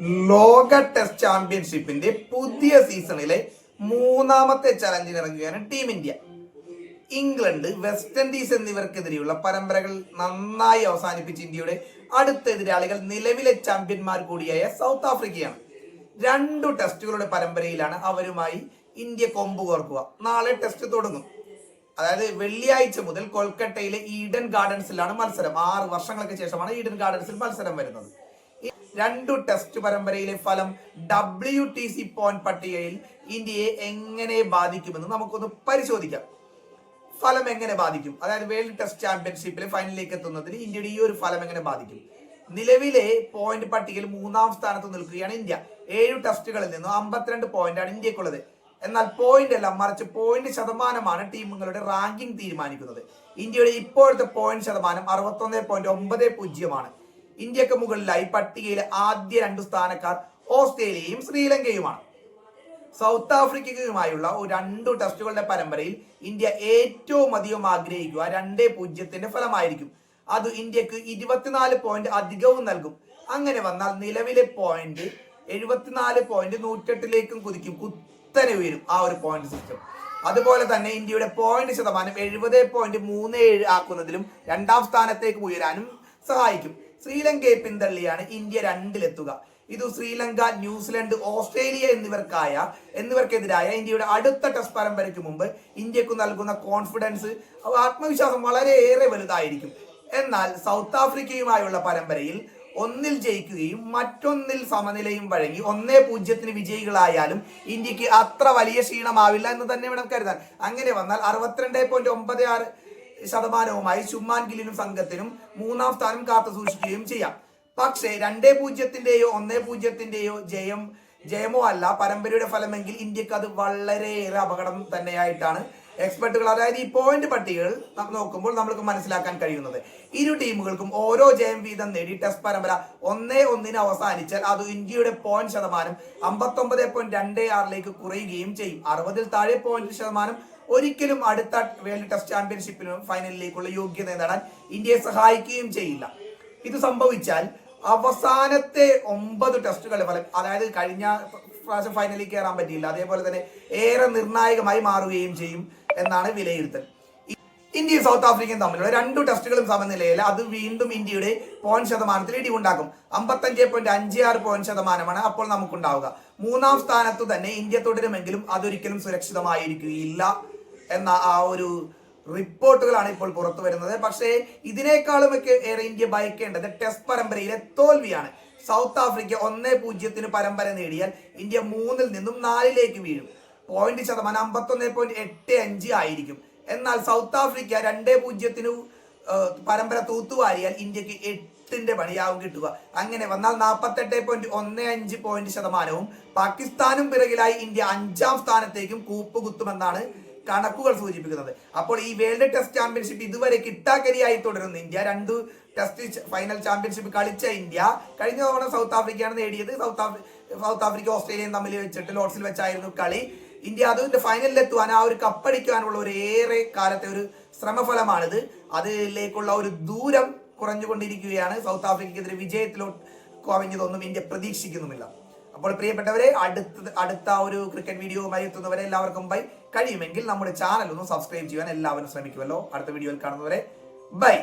ലോക ടെസ്റ്റ് ചാമ്പ്യൻഷിപ്പിന്റെ പുതിയ സീസണിലെ മൂന്നാമത്തെ ചലഞ്ചിന് ഇറങ്ങുകയാണ് team India. England West Indies എന്നിവർക്കെതിരെയുള്ള പരമ്പരകൾ നന്നായി അവസാനിപ്പിച്ച ഇന്ത്യയുടെ അടുത്ത എതിരാളികൾ നിലവിലെ ചാമ്പ്യന്മാർ കൂടിയായ സൗത്ത് ആഫ്രിക്കയാണ്. രണ്ടു ടെസ്റ്റുകളുടെ പരമ്പരയിലാണ് അവരുമായി ഇന്ത്യ കൊമ്പ് കോർക്കുക. നാളെ ടെസ്റ്റ് തുടങ്ങും. അതായത് വെള്ളിയാഴ്ച മുതൽ കൊൽക്കട്ടയിലെ ഈഡൻ ഗാർഡൻസിലാണ് മത്സരം. ആറ് വർഷങ്ങൾക്ക് ശേഷമാണ് ഈഡൻ ഗാർഡൻസിൽ മത്സരം വരുന്നത്. രണ്ടു ടെസ്റ്റ് പരമ്പരയിലെ ഫലം ഡബ്ല്യു ടി സി പോയിന്റ് പട്ടികയിൽ ഇന്ത്യയെ എങ്ങനെ ബാധിക്കുമെന്ന് നമുക്കൊന്ന് പരിശോധിക്കാം. ഫലം എങ്ങനെ ബാധിക്കും? അതായത് വേൾഡ് ടെസ്റ്റ് ചാമ്പ്യൻഷിപ്പിലെ ഫൈനലിലേക്ക് എത്തുന്നതിന് ഇന്ത്യയുടെ ഈ ഒരു ഫലം എങ്ങനെ ബാധിക്കും? നിലവിലെ പോയിന്റ് പട്ടികയിൽ മൂന്നാം സ്ഥാനത്ത് നിൽക്കുകയാണ് ഇന്ത്യ. ഏഴ് ടെസ്റ്റുകളിൽ നിന്നും അമ്പത്തിരണ്ട് പോയിന്റാണ് ഇന്ത്യക്കുള്ളത്. എന്നാൽ പോയിന്റ് അല്ല മറിച്ച് പോയിന്റ് ശതമാനമാണ് ടീമുകളുടെ റാങ്കിംഗ് തീരുമാനിക്കുന്നത്. ഇന്ത്യയുടെ ഇപ്പോഴത്തെ പോയിന്റ് ശതമാനം അറുപത്തൊന്ന് പോയിന്റ് ഒമ്പത് പൂജ്യമാണ്. ഇന്ത്യയ്ക്ക് മുകളിലായി പട്ടികയിലെ ആദ്യ രണ്ട് സ്ഥാനക്കാർ ഓസ്ട്രേലിയയും ശ്രീലങ്കയുമാണ്. സൗത്ത് ആഫ്രിക്കയുമായുള്ള രണ്ടു ടെസ്റ്റുകളുടെ പരമ്പരയിൽ ഇന്ത്യ ഏറ്റവും അധികം ആഗ്രഹിക്കുക രണ്ടേ പൂജ്യത്തിന്റെ ഫലമായിരിക്കും. അത് ഇന്ത്യയ്ക്ക് ഇരുപത്തിനാല് പോയിന്റ് അധികവും നൽകും. അങ്ങനെ വന്നാൽ നിലവിലെ പോയിന്റ് എഴുപത്തിനാല് പോയിന്റ് നൂറ്റെട്ടിലേക്കും കുതിക്കും കുത്തനെ ഉയരും ആ ഒരു പോയിന്റ് സിസ്റ്റം അതുപോലെ തന്നെ ഇന്ത്യയുടെ പോയിന്റ് ശതമാനം എഴുപത് പോയിന്റ് മൂന്ന് ഏഴ് ആക്കുന്നതിലും രണ്ടാം സ്ഥാനത്തേക്ക് ഉയരാനും സഹായിക്കും. ശ്രീലങ്കയെ പിന്തള്ളിയാണ് ഇന്ത്യ രണ്ടിലെത്തുക. ഇത് ശ്രീലങ്ക ന്യൂസിലൻഡ് ഓസ്ട്രേലിയ എന്നിവർക്കായ എന്നിവർക്കെതിരായ ഇന്ത്യയുടെ അടുത്ത ടെസ്റ്റ് പരമ്പരയ്ക്ക് മുമ്പ് ഇന്ത്യയ്ക്ക് നൽകുന്ന കോൺഫിഡൻസ് ആത്മവിശ്വാസം വളരെയേറെ വലുതായിരിക്കും. എന്നാൽ സൗത്ത് ആഫ്രിക്കയുമായുള്ള പരമ്പരയിൽ ഒന്നിൽ ജയിക്കുകയും മറ്റൊന്നിൽ സമനിലയും വഴങ്ങി ഒന്നേ പൂജ്യത്തിന് വിജയികളായാലും ഇന്ത്യയ്ക്ക് അത്ര വലിയ ക്ഷീണമാവില്ല എന്ന് തന്നെ വേണം കരുതാൻ. അങ്ങനെ വന്നാൽ അറുപത്തിരണ്ട് പോയിന്റ് ഒമ്പത് ആറ് ശതമാനവുമായി ചുമ്മാൻ ഗില്ലിനും സംഘത്തിനും മൂന്നാം സ്ഥാനം കാത്തു സൂക്ഷിക്കുകയും ചെയ്യാം. പക്ഷേ രണ്ടേ പൂജ്യത്തിന്റെയോ ഒന്നേ പൂജ്യത്തിന്റെയോ ജയം ജയമോ അല്ല പരമ്പരയുടെ ഫലമെങ്കിൽ ഇന്ത്യയ്ക്ക് അത് വളരെയേറെ അപകടം തന്നെയായിട്ടാണ് എക്സ്പെർട്ടുകൾ അതായത് ഈ പോയിന്റ് പട്ടികകൾ നമ്മൾ നോക്കുമ്പോൾ നമ്മൾക്ക് മനസ്സിലാക്കാൻ കഴിയുന്നത്. ഇരു ടീമുകൾക്കും ഓരോ ജയം വീതം നേടി ടെസ്റ്റ് പരമ്പര ഒന്നേ ഒന്നിന് അവസാനിച്ചാൽ അത് ഇന്ത്യയുടെ പോയിന്റ് ശതമാനം അമ്പത്തൊമ്പത് പോയിന്റ് രണ്ട് ആറിലേക്ക് കുറയുകയും ചെയ്യും. അറുപതിൽ താഴെ പോയിന്റ് ശതമാനം ഒരിക്കലും അടുത്ത വേൾഡ് ടെസ്റ്റ് ചാമ്പ്യൻഷിപ്പിനും ഫൈനലിലേക്കുള്ള യോഗ്യത നേടാൻ ഇന്ത്യയെ സഹായിക്കുകയും ചെയ്യില്ല. ഇത് സംഭവിച്ചാൽ അവസാനത്തെ ഒമ്പത് ടെസ്റ്റുകൾ ഫലം അതായത് കഴിഞ്ഞ പ്രാവശ്യം ഫൈനലിൽ കയറാൻ പറ്റിയില്ല. അതേപോലെ തന്നെ ഏറെ നിർണായകമായി മാറുകയും ചെയ്യും എന്നാണ് വിലയിരുത്തൽ. ഇന്ത്യയും സൗത്ത് ആഫ്രിക്കയും തമ്മിലുള്ള രണ്ടു ടെസ്റ്റുകളും സമനിലയിൽ അത് വീണ്ടും ഇന്ത്യയുടെ പോയിന്റ് ശതമാനത്തിൽ ഇടിവുണ്ടാക്കും. അമ്പത്തഞ്ച് പോയിന്റ് അഞ്ച് ആറ് പോയിന്റ് ശതമാനമാണ് അപ്പോൾ നമുക്കുണ്ടാവുക. മൂന്നാം സ്ഥാനത്ത് തന്നെ ഇന്ത്യ തുടരുമെങ്കിലും അതൊരിക്കലും സുരക്ഷിതമായിരിക്കുകയില്ല എന്ന ആ ഒരു റിപ്പോർട്ടുകളാണ് ഇപ്പോൾ പുറത്തു വരുന്നത്. പക്ഷേ ഇതിനേക്കാളും ഒക്കെ ഏറെ ഇന്ത്യ ഭയക്കേണ്ടത് ടെസ്റ്റ് പരമ്പരയിലെ തോൽവിയാണ്. സൗത്ത് ആഫ്രിക്ക ഒന്നേ പൂജ്യത്തിന് പരമ്പര നേടിയാൽ ഇന്ത്യ മൂന്നിൽ നിന്നും നാലിലേക്ക് വീഴും. പോയിന്റ് ശതമാനം അമ്പത്തൊന്ന് പോയിന്റ് എട്ട് അഞ്ച് ആയിരിക്കും. എന്നാൽ സൗത്ത് ആഫ്രിക്ക രണ്ടേ പൂജ്യത്തിന് പരമ്പര തൂത്തുവാരിയാൽ ഇന്ത്യയ്ക്ക് എട്ടിന്റെ പണിയാവും കിട്ടുക. അങ്ങനെ വന്നാൽ നാൽപ്പത്തെട്ട് പോയിന്റ് ഒന്ന് അഞ്ച് പോയിന്റ് ശതമാനവും. പാകിസ്ഥാനും പിറകിലായി ഇന്ത്യ അഞ്ചാം സ്ഥാനത്തേക്കും കൂപ്പുകുത്തുമെന്നാണ് കണക്കുകൾ സൂചിപ്പിക്കുന്നത്. അപ്പോൾ ഈ വേൾഡ് ടെസ്റ്റ് ചാമ്പ്യൻഷിപ്പ് ഇതുവരെ കിട്ടാക്കരിയായി തുടരുന്നു. ഇന്ത്യ രണ്ട് ടെസ്റ്റ് ഫൈനൽ ചാമ്പ്യൻഷിപ്പ് കളിച്ച ഇന്ത്യ. കഴിഞ്ഞ തവണ സൗത്ത് ആഫ്രിക്കയാണ് നേടിയത്. സൗത്ത് ആഫ്രി സൗത്ത് ആഫ്രിക്ക ഓസ്ട്രേലിയയും തമ്മിൽ വെച്ചിട്ട് ലോർഡ്സിൽ വെച്ചായിരുന്നു കളി. ഇന്ത്യ അതിന്റെ ഫൈനലിൽ എത്തുവാൻ ആ ഒരു കപ്പടിക്കാനുള്ള ഒരു ഏറെ കാലത്തെ ഒരു ശ്രമഫലമാണിത്. അതിലേക്കുള്ള ഒരു ദൂരം കുറഞ്ഞുകൊണ്ടിരിക്കുകയാണ്. സൗത്ത് ആഫ്രിക്കയ്ക്കെതിരെ വിജയത്തിലോട്ട് കവിഞ്ഞതൊന്നും ഇന്ത്യ പ്രതീക്ഷിക്കുന്നുമില്ല. അപ്പോൾ പ്രിയപ്പെട്ടവരെ അടുത്ത അടുത്ത ഒരു ക്രിക്കറ്റ് വീഡിയോ വരെ എത്തുന്നവരെ എല്ലാവർക്കും ബൈ കഴിയുമെങ്കിൽ നമ്മുടെ ചാനൽ ഒന്ന് സബ്സ്ക്രൈബ് ചെയ്യാൻ എല്ലാവരും ശ്രമിക്കുമല്ലോ. അടുത്ത വീഡിയോയിൽ കാണുന്നവരെ ബൈ